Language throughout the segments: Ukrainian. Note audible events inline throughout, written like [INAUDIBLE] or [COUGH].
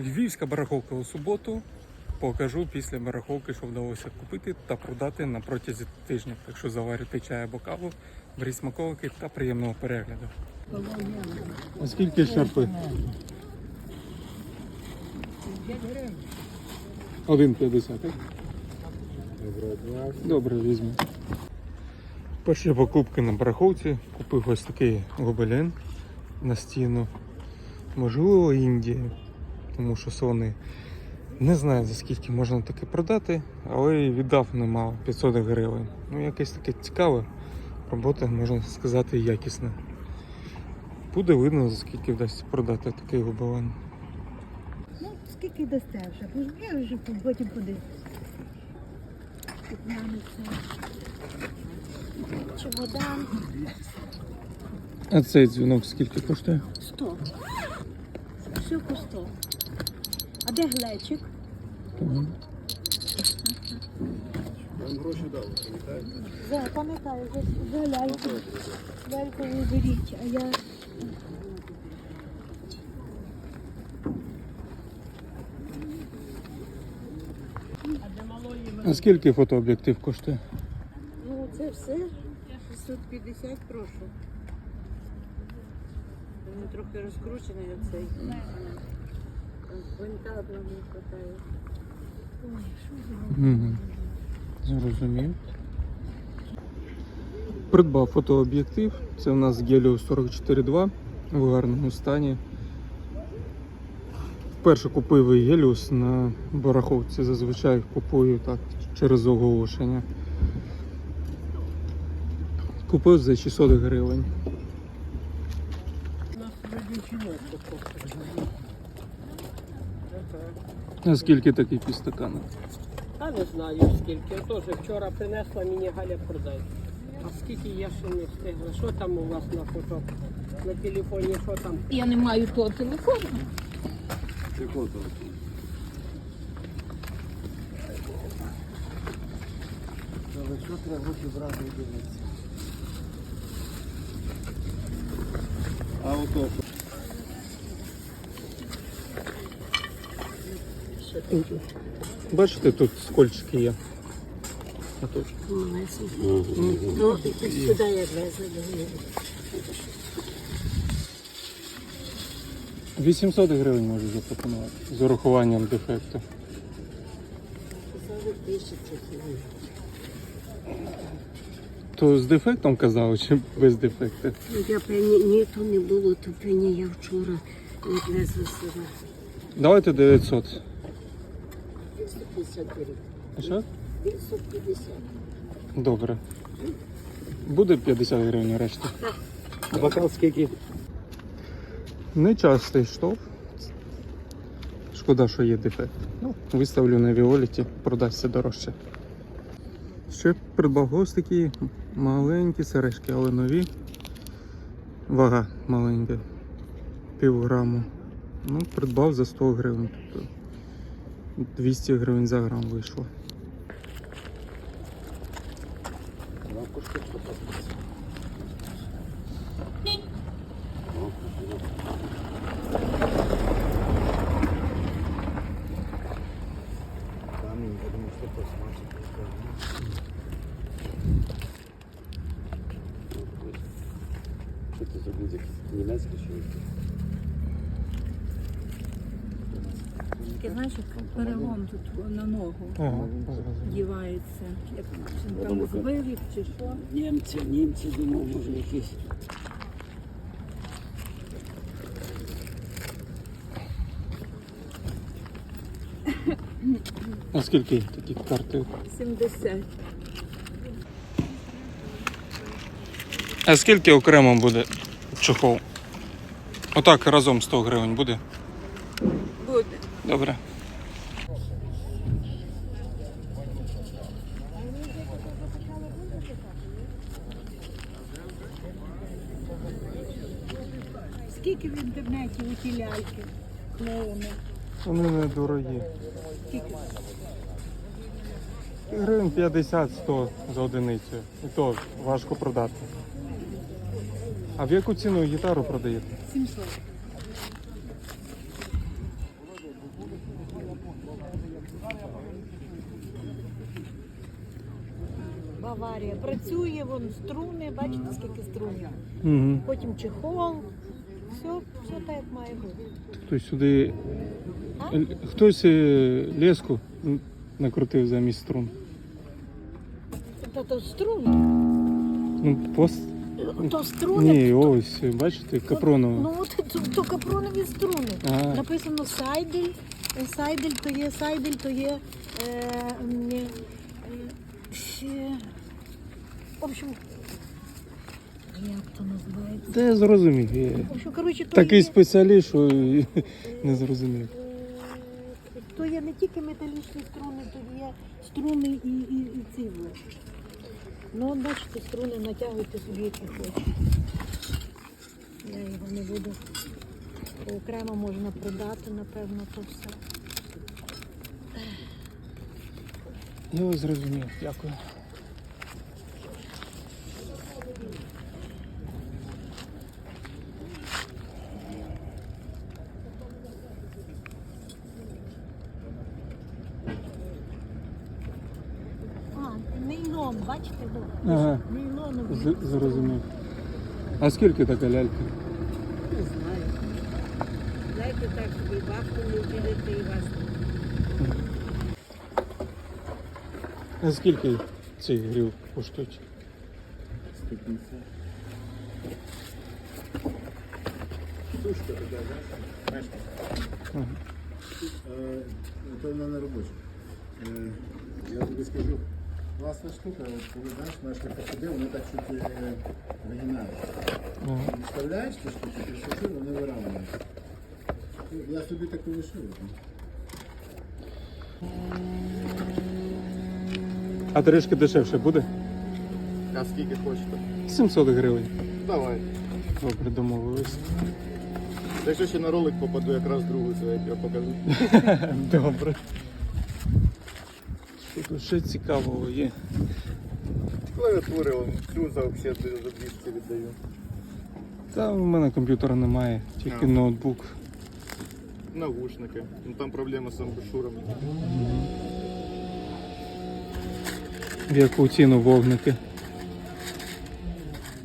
Львівська барахолка у суботу. Покажу після барахолки, що вдалося купити та продати на протязі тижня. Так що заварюйте чай або каву, беріть смаколики та приємного перегляду. А скільки шарпи? Один п'ятдесят. Добре, візьму. Перші покупки на барахолці. Купив ось такий гобелен на стіну. Можливо, Індії, тому що сони не знаю за скільки можна таке продати, але і віддав немало 500 гривень. Ну, якесь таке цікаве. Робота, можна сказати, якісна. Буде видно, за скільки вдасться продати такий гобелен. Ну, скільки дасте вже? Я вже потім подивлюсь. Чемодан А цей дзвінок скільки коштує? 100. Все 100. А де глечик? За, пам'ятаю, за, за ляльку. Ляльку ви беріть, а я... А скільки фотооб'єктив коштує? Ну, це все 650, прошу. Він трохи розкручений оцей. Гвинта одного не вистачає. Зрозумів. Придбав фотооб'єктив. Це у нас Helios 44.2 в гарному стані. Вперше купив і на бараховці. Зазвичай купую так через оголошення. Купив за 600 гривень. А скільки такий пістаканок? А не знаю скільки. Теж вчора принесла мені Галя продай. А скільки я ще не встигла? Що там у вас на фото? На телефоні, що там? Я не маю того телефону. Що треба гроші дивитися? А ото Бачите, тут скольчики є. А тут. Ну, сюди я везла. 800 гривень можу запропонувати з урахуванням дефекту. То з дефектом казали чи без дефекту? Я певні, ні, то не було, то певні я вчора відвезла сюди. Давайте 900. 250 гривень. А що? 250. Добре. Буде 50 гривень решта. бокал скільки? Нечастий штоф. Шкода, що є дефект. Ну, виставлю на Віоліті, продасться дорожче. Ще придбав ось такі маленькі сережки, але нові. Вага маленька. Пів граму. Ну, придбав за 100 гривень. Тобто 200 гривень за грам вийшло. Камінь, я думаю, що посмачить. Що це за будь німецький чи який? Таке, знаєш, як перелом тут на ногу Ага, дівається. Як чи там думаю, чи що. Німці, німці, думав, може якісь. А скільки такі карти? 70. А скільки окремо буде чохол? Отак разом 100 гривень буде? Буде. Добре. Скільки в інтернеті у ті ляльки, клоуни? Вони не дорогі. Скільки? Гривень 50-100 за одиницю. І то важко продати. А в яку ціну гітару продаєте? 700. Баварія. Працює, вон струни, бачите, скільки струн. Угу. Потім чехол. Все, все так, як має бути. Тобто сюди А? л- хтось е, леску м, накрутив замість струн. Та то струни. Ну, пост... То струни. Ні, ось, бачите, капроново. Ну, от то, то капронові струни. А. Написано сайдель. Е, Сайдель то є, сайдель то є. Е, м, е, ще, в общем, як то називається? Та я зрозумів. Я общем, коротше, то такий є, спеціаліст, що і [LAUGHS] не зрозумів. е, то є не тільки металічні струни, то є струни і, і, і ці. Ну, от бачите, струни натягуйте собі, які хочете. Я його не буду. Окремо можна продати, напевно, то все. Я зрозумів, дякую. А, нейлон, бачите, во. Ага. Нейлоновий. З- зрозумів. А скільки така лялька? Не знаю. Дайте так, щоб і бабку не вбілити, і вас. А скільки цей грил коштують? 150. Сушка така, знаєш? Ага. Е, То вона не робоча. Е, Я тобі скажу, класна штука, от коли знаєш, мешка посадив, вони так чуть е, вигинають. Вставляєш ті штуки, ти шофер, вони виравнюються. Ну, Я собі таку лишив. А трішки дешевше буде? А скільки хочете? 700 гривень. Давай. Добре, домовились. Якщо ще на ролик попаду, якраз другу це я покажу. [LAUGHS] Добре. Ще цікавого є? Клавіатури, он, флюза взагалі за 200 віддаю. Та в мене комп'ютера немає, тільки А. ноутбук. Навушники. Ну там проблема з амбушурами. В яку ціну вогники.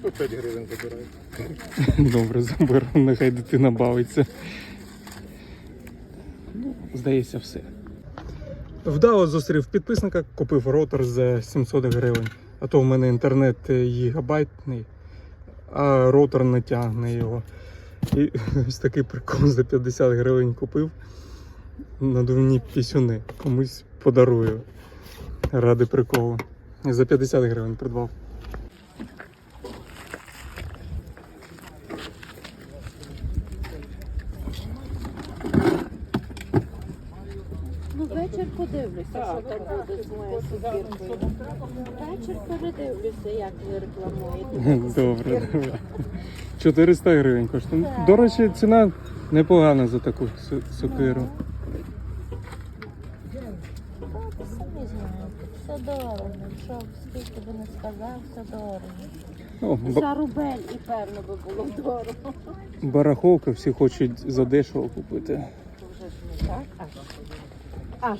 По 5 гривень забираю. [LAUGHS] Добре, заберу, нехай дитина бавиться. Ну, здається, все. Вдало зустрів підписника, купив ротор за 700 гривень. А то в мене інтернет гігабайтний, а ротор не тягне його. І [LAUGHS] ось такий прикол за 50 гривень купив надувні пісюни. Комусь подарую. Ради приколу. За 50 гривень придбав. Ну, вечір подивлюся, що там буде з. Вечір передивлюся, як ви рекламуєте. Добре, добре. 400 гривень коштує. До речі, ціна непогана за таку сокиру. Ви самі знаєте, все дорого. Що скільки би не сказав, все дорого. О, ба- За рубель і певно би було дорого. бараховка, всі хочуть задешево купити. Вже ж не так, аж. Аж.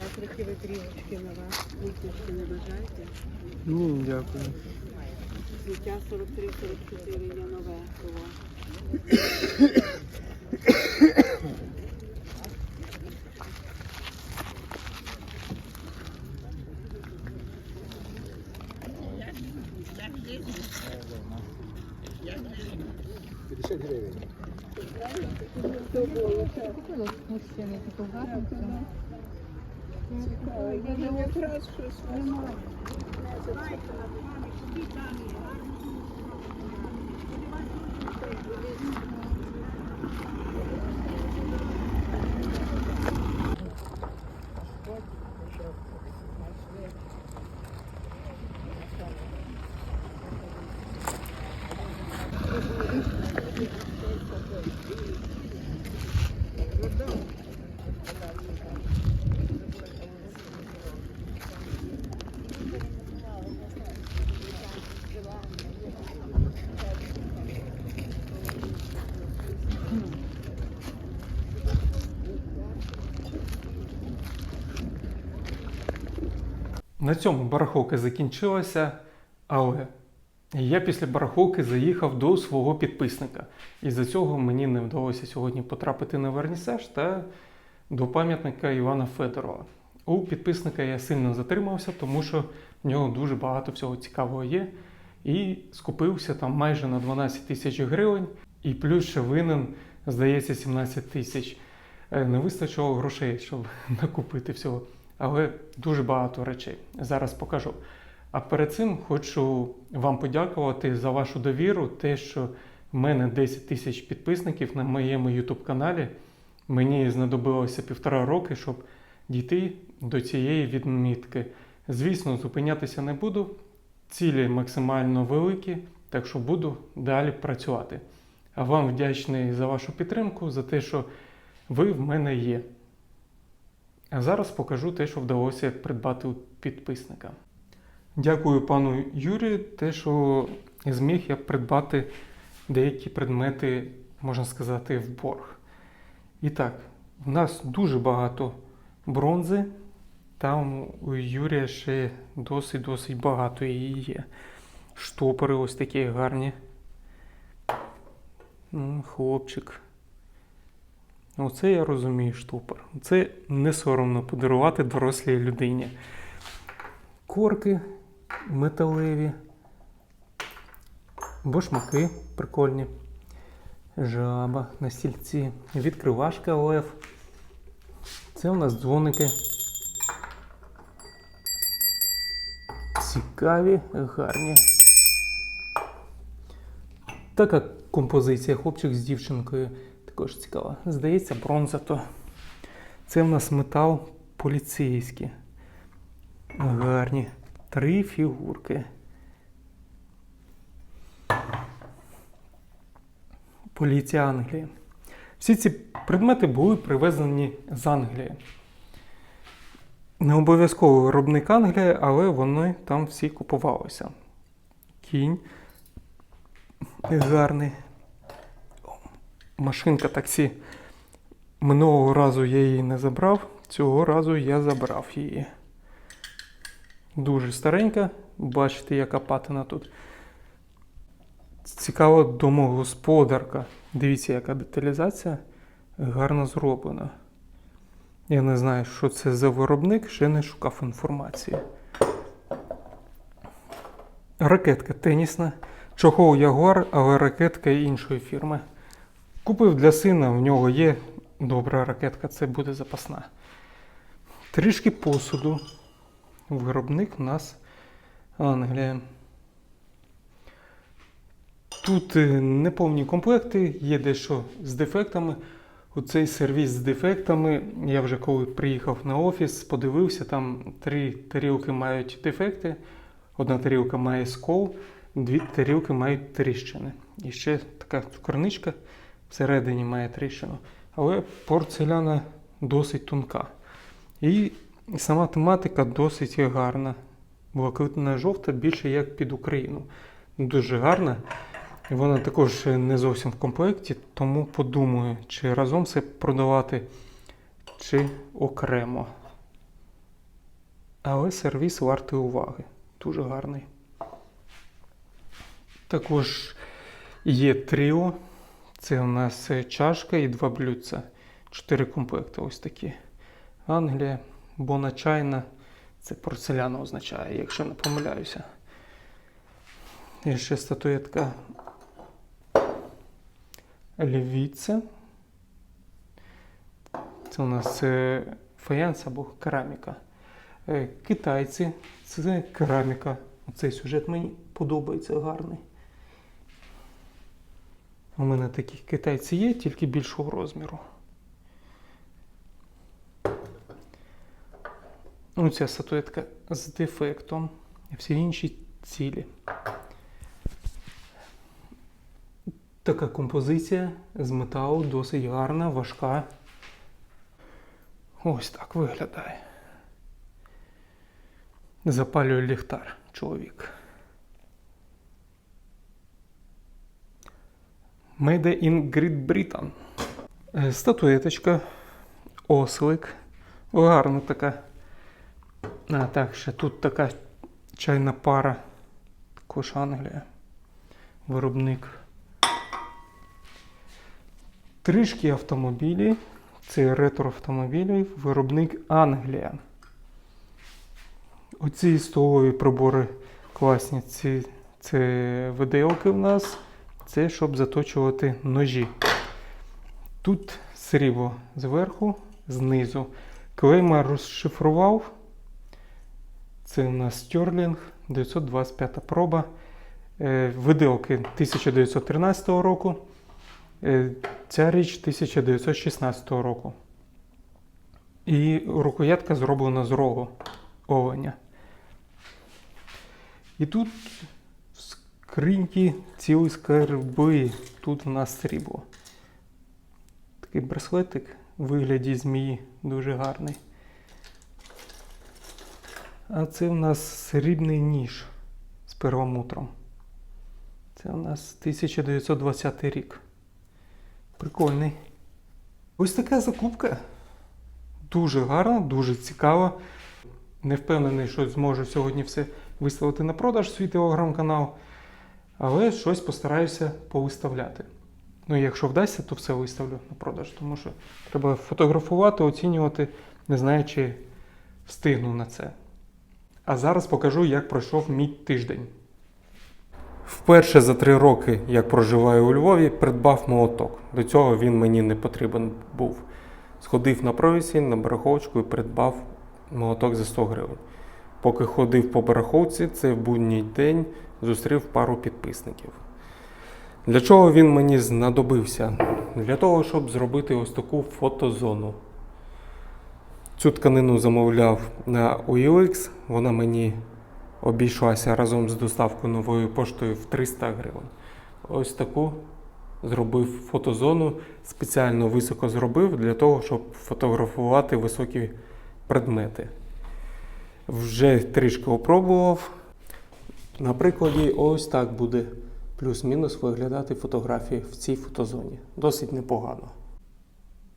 А трохи витрівочки на вас. Витяжки не бажаєте? Ні, дякую. Життя 43-44 є нове. Того. На цьому барахолка закінчилася, але я після барахолки заїхав до свого підписника. І за цього мені не вдалося сьогодні потрапити на вернісаж та до пам'ятника Івана Федорова. У підписника я сильно затримався, тому що в нього дуже багато всього цікавого є. І скупився там майже на 12 тисяч гривень, і плюс ще винен, здається, 17 тисяч. Е, Не вистачило грошей, щоб [LAUGHS] накупити всього. Але дуже багато речей. Зараз покажу. А перед цим хочу вам подякувати за вашу довіру, те, що в мене 10 тисяч підписників на моєму YouTube каналі. Мені знадобилося півтора роки, щоб дійти до цієї відмітки. Звісно, зупинятися не буду. Цілі максимально великі, так що буду далі працювати. А вам вдячний за вашу підтримку, за те, що ви в мене є. А зараз покажу те, що вдалося придбати у підписника. Дякую пану Юрію, те, що зміг я придбати деякі предмети, можна сказати, в борг. І так, в нас дуже багато бронзи. Там у Юрія ще досить-досить багато її є. Штопори ось такі гарні. М, Оце я розумію штопор. Це не соромно подарувати дорослій людині. Корки металеві. Башмаки прикольні. Жаба на стільці. Відкривашка лев. Це у нас дзвоники. Цікаві, гарні. Така композиція. Хлопчик з дівчинкою також цікава. Здається, бронза то. Це в нас метал поліцейський. Гарні. Три фігурки. Поліція Англії. Всі ці предмети були привезені з Англії. Не обов'язково виробник Англії, але вони там всі купувалися. Кінь гарний. Машинка таксі. Минулого разу я її не забрав, цього разу я забрав її. Дуже старенька, бачите, яка патина тут. Цікава домогосподарка. Дивіться, яка деталізація гарно зроблена. Я не знаю, що це за виробник, ще не шукав інформації. Ракетка тенісна. Чохол Ягуар, але ракетка іншої фірми. Купив для сина, в нього є добра ракетка, це буде запасна. Трішки посуду. Виробник у нас Англія. Тут е, неповні комплекти, є дещо з дефектами. Оцей сервіс з дефектами. Я вже коли приїхав на офіс, подивився, там три тарілки мають дефекти, одна тарілка має скол, дві тарілки мають тріщини. І ще така цукорничка всередині має тріщину. Але порцеляна досить тонка. І сама тематика досить гарна. Блакитна жовта більше як під Україну. Дуже гарна. Вона також не зовсім в комплекті, тому подумаю, чи разом це продавати, чи окремо. Але сервіс вартий уваги. Дуже гарний. Також є тріо. Це у нас чашка і два блюдця. Чотири комплекти ось такі. Англія, Бона Чайна. Це порцеляна означає, якщо не помиляюся. Є ще статуетка Львіця. Це у нас е, фаянс або кераміка. Е, Китайці це кераміка. Цей сюжет мені подобається гарний. У мене такі китайці є, тільки більшого розміру. Ну, ця статуетка з дефектом, всі інші цілі. Така композиція з металу досить гарна, важка. Ось так виглядає. Запалює ліхтар чоловік. Made in Great Britain. Е, Статуеточка, ослик. Гарна така. А, так, ще тут така чайна пара. Також Англія. Виробник. Трішки автомобілі. Це ретро автомобілі. Виробник Англія. Оці столові прибори класні. Ці, це виделки в нас. Це щоб заточувати ножі. Тут срібло зверху, знизу. Клейма розшифрував. Це у нас Стерлінг 925 проба. Е, Виделки 1913 року. Е, Ця річ 1916 року. І рукоятка зроблена з рогу оленя. І тут в скриньки цілі скарби. Тут в нас срібло. Такий браслетик у вигляді змії дуже гарний. А це в нас срібний ніж з перламутром. Це у нас 1920 рік. Прикольний. Ось така закупка. Дуже гарна, дуже цікава. Не впевнений, що зможу сьогодні все виставити на продаж свій телеграм-канал. Але щось постараюся повиставляти. Ну, якщо вдасться, то все виставлю на продаж, тому що треба фотографувати, оцінювати, не знаю, чи встигну на це. А зараз покажу, як пройшов мій тиждень. Вперше за три роки, як проживаю у Львові, придбав молоток. До цього він мені не потрібен був. Сходив на провісі, на бараховочку і придбав молоток за 100 гривень. Поки ходив по бараховці, це в будній день зустрів пару підписників. Для чого він мені знадобився? Для того, щоб зробити ось таку фотозону. Цю тканину замовляв на OLX, вона мені обійшлася разом з доставкою новою поштою в 300 гривень. Ось таку зробив фотозону, спеціально високо зробив для того, щоб фотографувати високі предмети. Вже трішки опробував. На прикладі, ось так буде плюс-мінус виглядати фотографії в цій фотозоні. Досить непогано.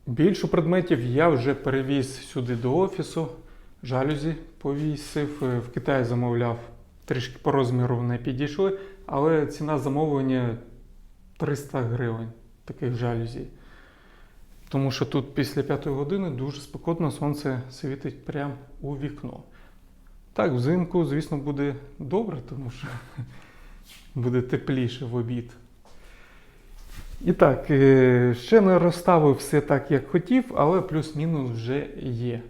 Більше предметів я вже перевіз сюди до офісу. Жалюзі повісив. Е, В Китаї замовляв трішки по розміру не підійшли, але ціна замовлення 300 гривень таких жалюзі. Тому що тут після 5 години дуже спекотно сонце світить прямо у вікно. Так, взимку, звісно, буде добре, тому що буде тепліше в обід. І так, е, ще не розставив все так, як хотів, але плюс-мінус вже є.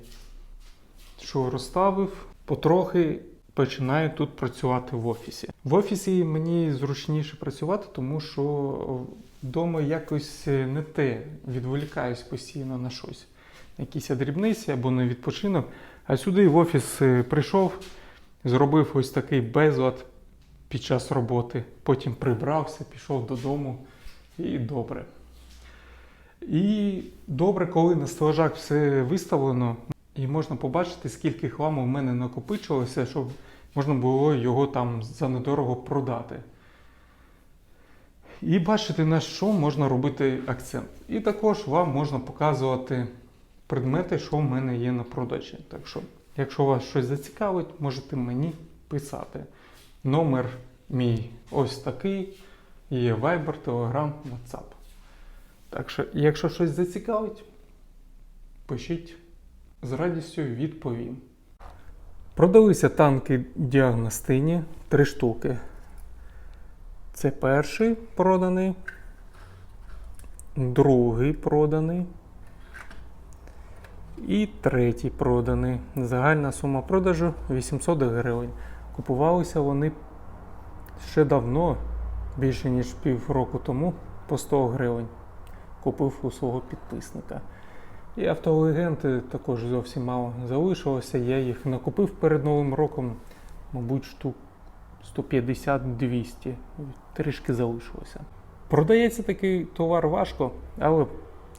Що розставив, потрохи починаю тут працювати в офісі. В офісі мені зручніше працювати, тому що вдома якось не те, відволікаюсь постійно на щось. Якісь дрібниці або на відпочинок. А сюди в офіс е, прийшов, зробив ось такий безлад під час роботи, потім прибрався, пішов додому і добре. І добре, коли на стелажах все виставлено, і можна побачити, скільки хламу в мене накопичилося, щоб можна було його там за недорого продати. І бачити, на що можна робити акцент. І також вам можна показувати предмети, що в мене є на продажі. Так що, якщо вас щось зацікавить, можете мені писати. Номер мій ось такий. Є Viber, Telegram, WhatsApp. Так що, якщо щось зацікавить, пишіть з радістю відповім. Продалися танки діагностині три штуки. Це перший проданий, другий проданий і третій проданий. Загальна сума продажу 800 гривень. Купувалися вони ще давно, більше ніж півроку тому, по 100 гривень. Купив у свого підписника. І автолегенди також зовсім мало залишилося. Я їх накупив перед Новим роком, мабуть, штук 150-200. Трішки залишилося. Продається такий товар важко, але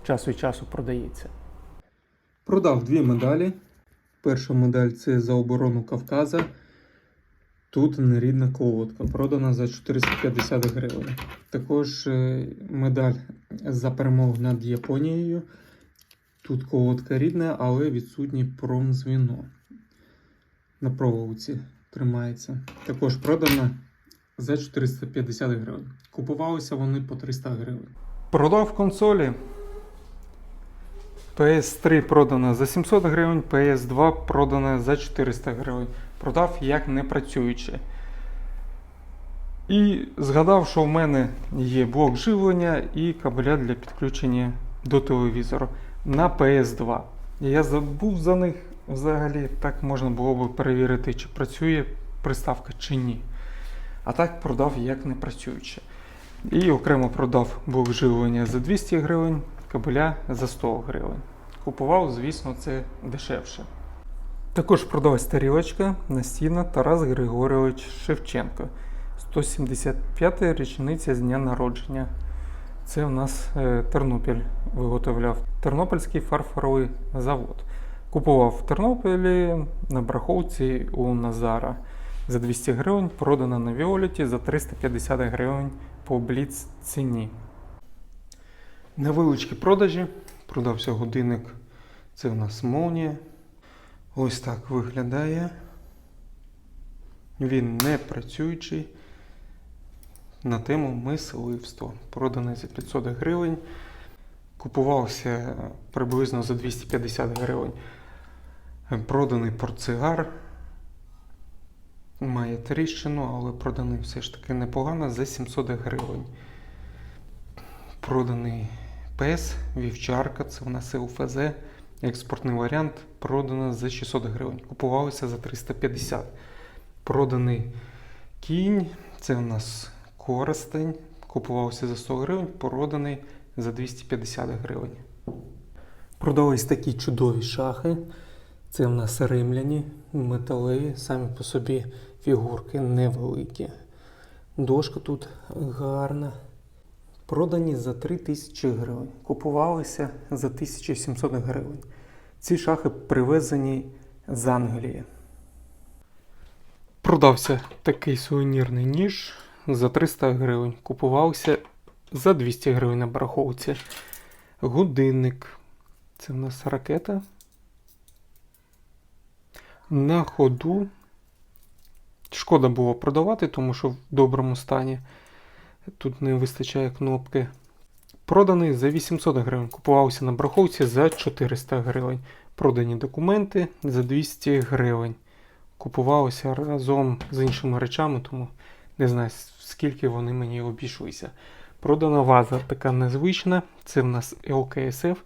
час від часу продається. Продав дві медалі. Перша медаль це за оборону Кавказа. Тут нерідна колодка, продана за 450 гривень. Також е, медаль за перемогу над Японією. Тут колодка рідна, але відсутній промзвіно. На проволоці тримається. Також продана за 450 гривень. Купувалися вони по 300 гривень. Продав консолі. PS3 продана за 700 гривень, PS2 продана за 400 гривень. Продав як не працюючи. І згадав, що в мене є блок живлення і кабеля для підключення до телевізору на PS2. Я забув за них взагалі, так можна було б перевірити, чи працює приставка чи ні. А так продав як не працюючи. І окремо продав блок живлення за 200 гривень, кабеля за 100 гривень. Купував, звісно, це дешевше. Також продалась тарілочка настійна Тарас Григорович Шевченко. 175 річниця з дня народження. Це у нас е, Тернопіль виготовляв Тернопільський фарфоровий завод. Купував в Тернополі на браховці у Назара за 200 гривень, продана на Віоліті за 350 гривень по бліц ціні. Невеличкі продажі. Продався годинник. Це у нас молнія. Ось так виглядає. Він не працюючий. На тему мисливство. Проданий за 500 гривень. Купувався приблизно за 250 гривень. Проданий портсигар. Має тріщину, але проданий все ж таки непогано за 700 гривень. Проданий пес, вівчарка, це в нас ЛФЗ. Експортний варіант продано за 600 гривень. Купувалося за 350. Проданий кінь, це у нас коростень. Купувався за 100 гривень, проданий за 250 гривень. Продались такі чудові шахи. Це в нас римляні, металеві, самі по собі фігурки невеликі. Дошка тут гарна. Продані за 3000 гривень. Купувалися за 1700 гривень. Ці шахи привезені з Англії. Продався такий сувенірний ніж за 300 гривень. Купувався за 200 гривень на бараховці. Годинник. Це в нас ракета. На ходу. Шкода було продавати, тому що в доброму стані. Тут не вистачає кнопки. Проданий за 800 гривень. Купувався на браховці за 400 гривень. Продані документи за 200 гривень. Купувалося разом з іншими речами, тому не знаю, скільки вони мені обійшлися. Продана ваза така незвична. Це в нас ЛКСФ.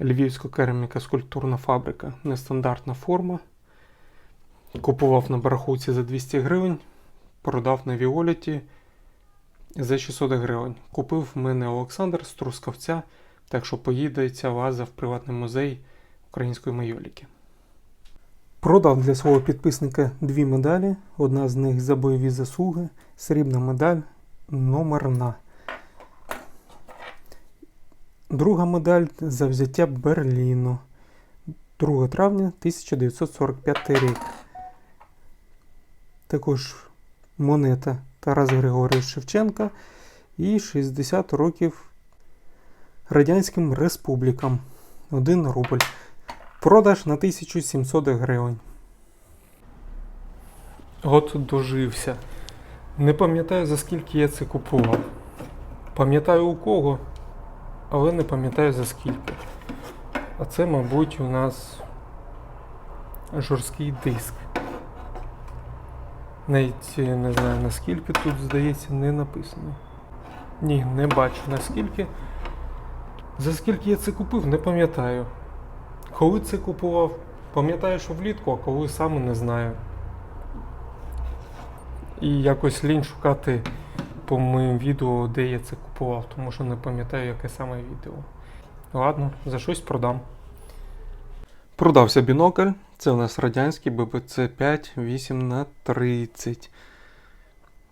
Львівська кераміка скульптурна фабрика. Нестандартна форма. Купував на бараховці за 200 гривень. Продав на Віоліті за 600 гривень. Купив в мене Олександр з Трускавця, так що поїде ця ваза в приватний музей української майоліки. Продав для свого підписника дві медалі. Одна з них за бойові заслуги, срібна медаль номерна. Друга медаль за взяття Берліну. 2 травня 1945 рік. Також монета Тарас Григорович Шевченка і 60 років Радянським Республікам. 1 рубль. Продаж на 1700 гривень. От дожився. Не пам'ятаю за скільки я це купував. Пам'ятаю у кого, але не пам'ятаю за скільки. А це, мабуть, у нас жорсткий диск. Навіть е, не знаю наскільки тут, здається, не написано. Ні, не бачу наскільки. За скільки я це купив, не пам'ятаю. Коли це купував, пам'ятаю, що влітку, а коли саме не знаю. І якось лінь шукати по моїм відео, де я це купував, тому що не пам'ятаю, яке саме відео. Ладно, за щось продам. Продався бінокль. Це у нас радянський ББЦ 5 8 на 30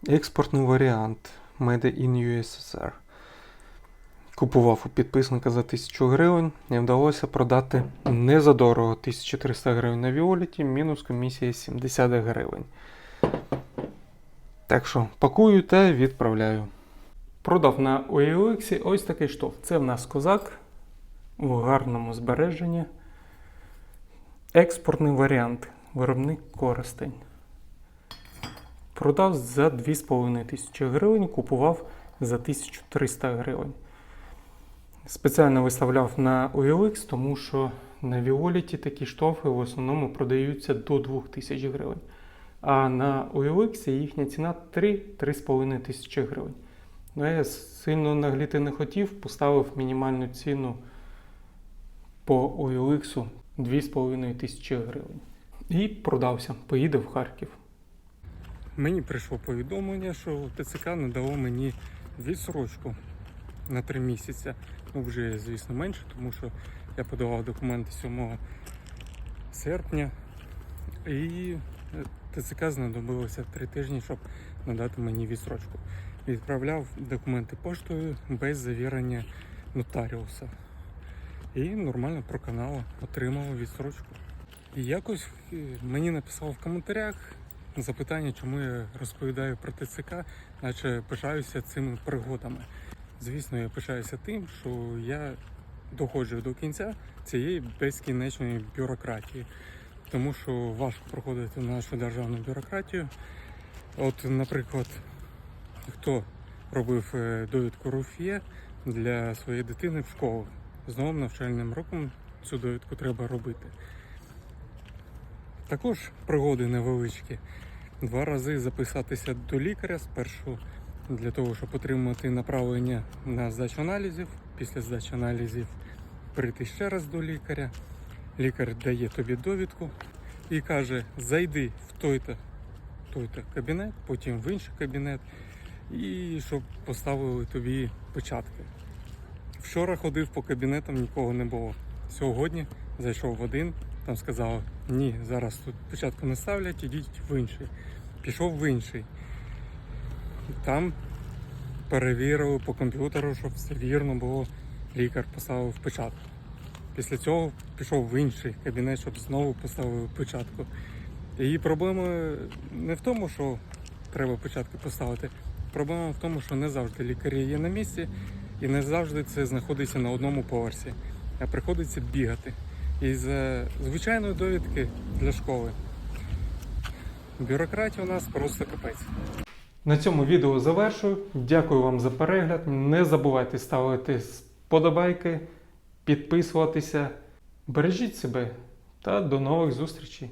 Експортний варіант Made in USSR. Купував у підписника за 1000 гривень і вдалося продати не за дорого 1300 гривень на Віоліті, мінус комісія 70 гривень. Так що пакую та відправляю. Продав на OLX ось такий штоф. Це в нас козак в гарному збереженні. Експортний варіант. Виробник користень. Продав за 2500 гривень, купував за 1300 гривень. Спеціально виставляв на OLX, тому що на Віоліті такі штофи в основному продаються до 2000 гривень. А на OLX їхня ціна 3-3,5 тисячі гривень. Ну, я сильно нагліти не хотів, поставив мінімальну ціну по OLX 2,5 тисячі гривень. І продався, поїде в Харків. Мені прийшло повідомлення, що ТЦК надало мені відсрочку на 3 місяці. Ну, вже, звісно, менше, тому що я подавав документи 7 серпня. І ТЦК знадобилося 3 тижні, щоб надати мені відсрочку. Відправляв документи поштою без завірення нотаріуса. І нормально проканало, отримав відсрочку. І якось е, мені написав в коментарях запитання, чому я розповідаю про ТЦК, наче пишаюся цими пригодами. Звісно, я пишаюся тим, що я доходжу до кінця цієї безкінечної бюрократії, тому що важко проходити нашу державну бюрократію. От, наприклад, хто робив е, довідку РУФЄ для своєї дитини в школу. З новим навчальним роком цю довідку треба робити. Також пригоди невеличкі. Два рази записатися до лікаря спершу для того, щоб отримати направлення на здачу аналізів. Після здачі аналізів прийти ще раз до лікаря. Лікар дає тобі довідку і каже: зайди в той-то той-то кабінет, потім в інший кабінет, і щоб поставили тобі печатки. Вчора ходив по кабінетам, нікого не було. Сьогодні зайшов в один, там сказали, ні, зараз тут початку не ставлять, ідіть в інший. Пішов в інший. Там перевірили по комп'ютеру, щоб все вірно було. Лікар поставив печатку. Після цього пішов в інший кабінет, щоб знову поставили печатку. І проблема не в тому, що треба початки поставити. Проблема в тому, що не завжди лікарі є на місці, і не завжди це знаходиться на одному поверсі, а приходиться бігати. І за звичайної довідки для школи. Бюрократія у нас просто капець. На цьому відео завершую. Дякую вам за перегляд. Не забувайте ставити вподобайки, підписуватися. Бережіть себе та до нових зустрічей!